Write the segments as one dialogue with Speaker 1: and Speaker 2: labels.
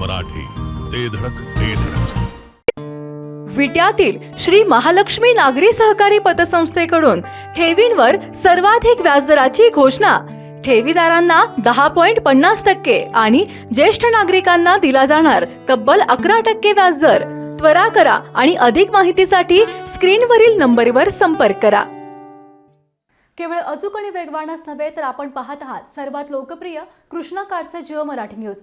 Speaker 1: मराठी. ते धडक ते धडक.
Speaker 2: विट्यातील श्री महालक्ष्मी नागरी सहकारी पतसंस्थेकडून ठेवींवर सर्वाधिक व्याजदराची घोषणा. ठेवीदारांना दहा पॉइंट पन्नास टक्के आणि ज्येष्ठ नागरिकांना दिला जाणार तब्बल अकरा टक्के व्याजदर. त्वरा करा आणि अधिक माहितीसाठी स्क्रीनवरील नंबरवर संपर्क करा. केवळ अचूक आणि वेगवानच नव्हे तर आपण पाहत आहात सर्वात लोकप्रिय कृष्णा काडचे Jio Marathi news.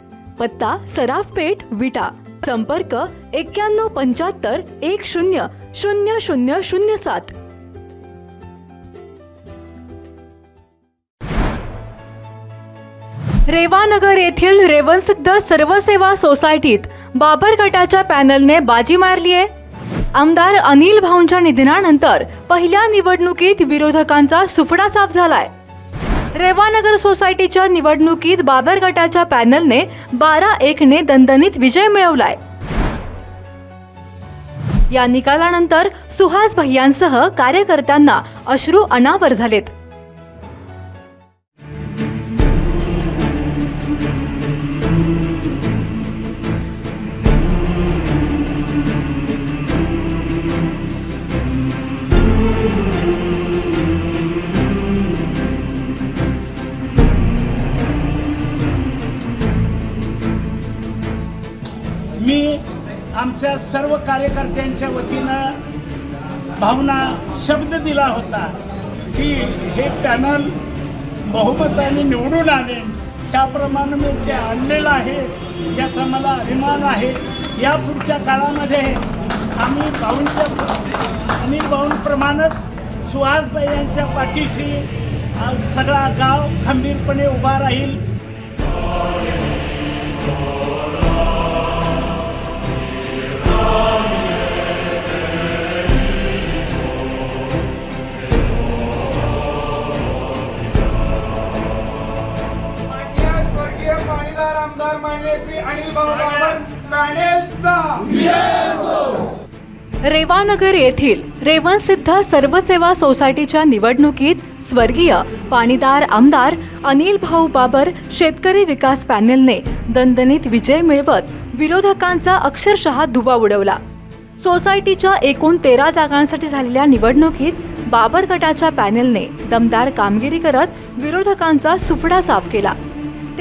Speaker 2: पत्ता सराफ पेठ विटा. संपर्क एक्क्याण्णव पंच्याहत्तर एक शून्य शून्य शून्य शून्य सात. रेवानगर येथील रेवनसिद्ध सर्वसेवा सोसायटीत बाबर गटाच्या पॅनलने बाजी मारली आहे आमदार अनिल भाऊंच्या निधनानंतर पहिल्या निवडणुकीत विरोधकांचा सुफडा साफ झालाय. रेवानगर सोसायटीच्या निवडणुकीत बाबर गटाच्या पॅनलने बारा एकने दणदणीत विजय मिळवलाय. या निकालानंतर सुहास भैयांसह कार्यकर्त्यांना अश्रू अनावर झालेत.
Speaker 3: आमच्या सर्व कार्यकर्त्यांच्या वतीनं भावना शब्द दिला होता की हे पॅनल बहुमताने निवडून आले. त्याप्रमाणे मी ते आणलेलं आहे. याचा मला अभिमान आहे. या पुढच्या काळामध्ये आम्ही भाऊंच्या अनिल भाऊंप्रमाणेच सुहासबाई यांच्या पाठीशी सगळा गाव खंबीरपणे उभा राहील.
Speaker 4: आमदार मान्य श्री अनिल भाऊ बाबर पॅनेलचा.
Speaker 2: रेवानगर येथील रेवनसिद्ध सर्वसेवा सोसायटीच्या निवडणुकीत स्वर्गीय पाणीदार आमदार अनिल भाऊ बाबर शेतकरी विकास पॅनेलने दणदणीत विजय मिळवत विरोधकांचा अक्षरशः धुवा उडवला. सोसायटीच्या एकूण तेरा जागांसाठी झालेल्या निवडणुकीत बाबर गटाच्या पॅनेलने दमदार कामगिरी करत विरोधकांचा सुफडा साफ केला.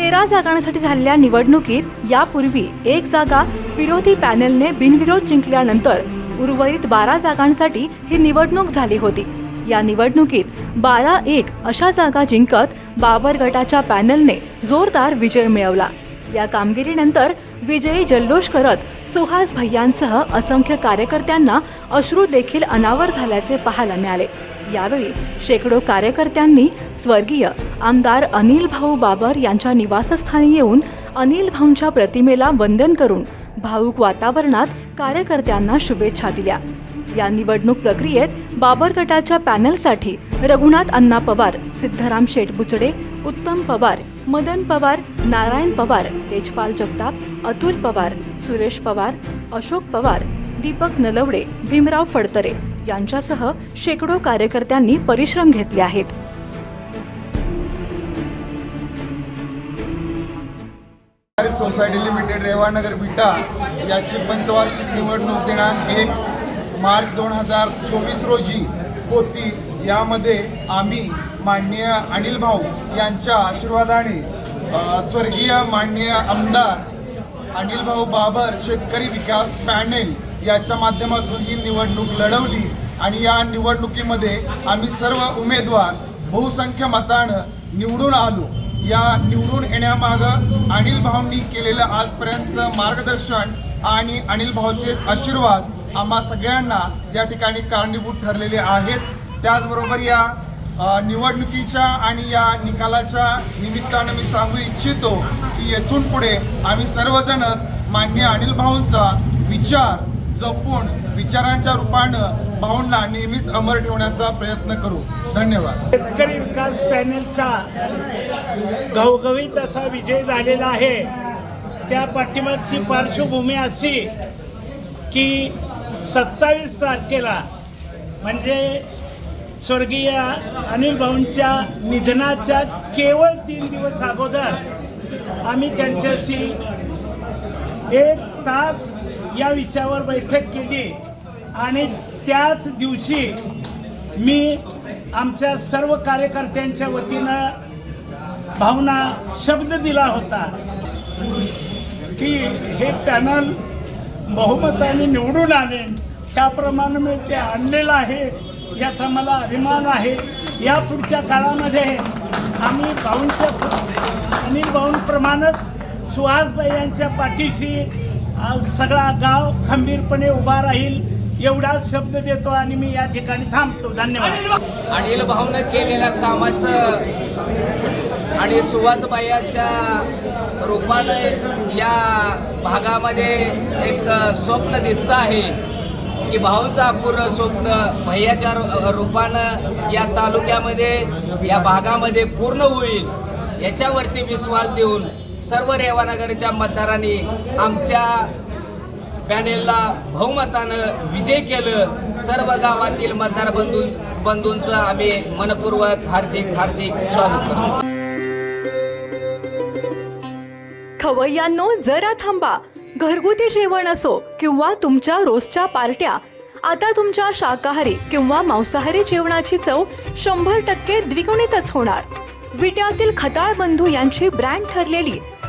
Speaker 2: तेरा जागांसाठी झालेल्या निवडणुकीत यापूर्वी एक जागा विरोधी पॅनेलने बिनविरोध जिंकल्यानंतर उर्वरित बारा जागांसाठी ही निवडणूक झाली होती. या निवडणुकीत बारा एक अशा जागा जिंकत बाबर गटाच्या पॅनलने जोरदार विजय मिळवला. या कामगिरीनंतर विजयी जल्लोष करत सुहास भैयांसह असंख्य कार्यकर्त्यांना अश्रू देखील अनावर झाल्याचे पाहायला मिळाले. यावेळी शेकडो कार्यकर्त्यांनी स्वर्गीय आमदार अनिल भाऊ बाबर यांच्या निवासस्थानी येऊन अनिल भाऊंच्या प्रतिमेला वंदन करून भाऊक वातावरणात कार्यकर्त्यांना शुभेच्छा दिल्या. या निवडणूक प्रक्रियेत बाबर गटाच्या पॅनलसाठी रघुनाथ अण्णा पवार सिद्धराम शेटबुचडे उत्तम पवार मदन पवार नारायण पवार तेजपाल जगताप अतुल पवार सुरेश पवार अशोक पवार दीपक नलवडे भीमराव फडतरे यांच्यासह शेकडो कार्यकर्त्यांनी परिश्रम घेतले आहेत.
Speaker 4: सोसायटी लिमिटेड रेवानगर विटा याची पंचवार्षिक निवडणूक दिनांक एक मार्च दोन हजार चोवीस रोजी होती. यामध्ये आम्ही माननीय अनिल भाऊ यांच्या आशीर्वादाने स्वर्गीय माननीय आमदार अनिल भाऊ बाबर शेतकरी विकास पॅनेल याच्या माध्यमातून ही निवडणूक लढवली. आणि या निवडणुकीमध्ये आम्ही सर्व उमेदवार बहुसंख्य मतानं निवडून आलो. या निवडून येण्यामागं अनिल भाऊंनी केलेलं आजपर्यंतचं मार्गदर्शन आणि अनिल भाऊचेच आशीर्वाद आम्हा सगळ्यांना या ठिकाणी कारणीभूत ठरलेले आहेत. त्याचबरोबर या निवडणुकीच्या आणि या निकालाच्या निमित्तानं मी सांगू इच्छितो की येथून पुढे आम्ही सर्वजणच मान्य अनिल भाऊंचा विचार जपून विचारांच्या रूपानं भाऊंना नेहमीच अमर ठेवण्याचा प्रयत्न करू. धन्यवाद.
Speaker 3: शेतकरी विकास पॅनेलचा घवघवीत असा विजय झालेला आहे. त्या पाठिंबाची पार्श्वभूमी अशी की सत्तावीस तारखेला म्हणजे स्वर्गीय अनिल भाऊंच्या निधनाच्या केवळ तीन दिवस अगोदर आम्ही त्यांच्याशी एक तास या विषयावर बैठक केली आणि त्याच दिवशी मी आमच्या सर्व कार्यकर्त्यांच्या वतीनं भावना शब्द दिला होता की हे पॅनल बहुमताने निवडून आले त्याप्रमाणे मी ते आणलेलं आहे. याचा मला अभिमान आहे. या पुढच्या काळामध्ये आम्ही भाऊंच्या अनिल भाऊंप्रमाणेच सुहासबाई यांच्या पाठीशी आज सगळा गाव खंबीरपणे उभा राहील. एवढा शब्द देतो आणि मी या ठिकाणी थांबतो. धन्यवाद.
Speaker 5: अनिल भाऊनं केलेल्या कामाचं आणि सुभाषबाईच्या रूपानं या भागामध्ये एक स्वप्न दिसतं आहे की भाऊंचं अपूर्ण स्वप्न भैयाच्या रूपानं या तालुक्यामध्ये या भागामध्ये पूर्ण होईल याच्यावरती विश्वास देऊन सर्व रेवानगरच्या मतदारांनी आमच्या पॅनेलला बहुमतानं विजय केलं. सर्व गावातील मतदार बंधू बंधूंचं आम्ही मनपूर्वक हार्दिक हार्दिक स्वागत करतो.
Speaker 2: खवय्यांनो जरा थांबा. घरगुती जेवण असो किंवा तुमच्या रोजच्या पार्ट्या. आता तुमच्या शाकाहारी किंवा मांसाहारी जेवणाची चव शंभर टक्के द्विगुणितच होणार. विट्यातील खताळ बंधू यांची ब्रँड ठरलेली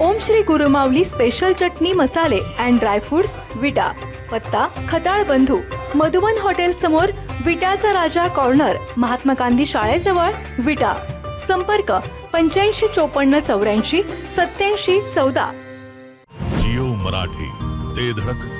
Speaker 2: ओम श्री गुरुमावली स्पेशल चटणी मसाले अँड ड्रायफ्रुट्स विटा पत्ता खताळ बंधू मधुवन हॉटेल समोर विटाचा राजा कॉर्नर महात्मा गांधी शाळेजवळ विटा. संपर्क पंच्याऐंशी चोपन्न चौऱ्याऐंशी सत्याऐंशी चौदा.
Speaker 1: जिओ मराठी ते धडक.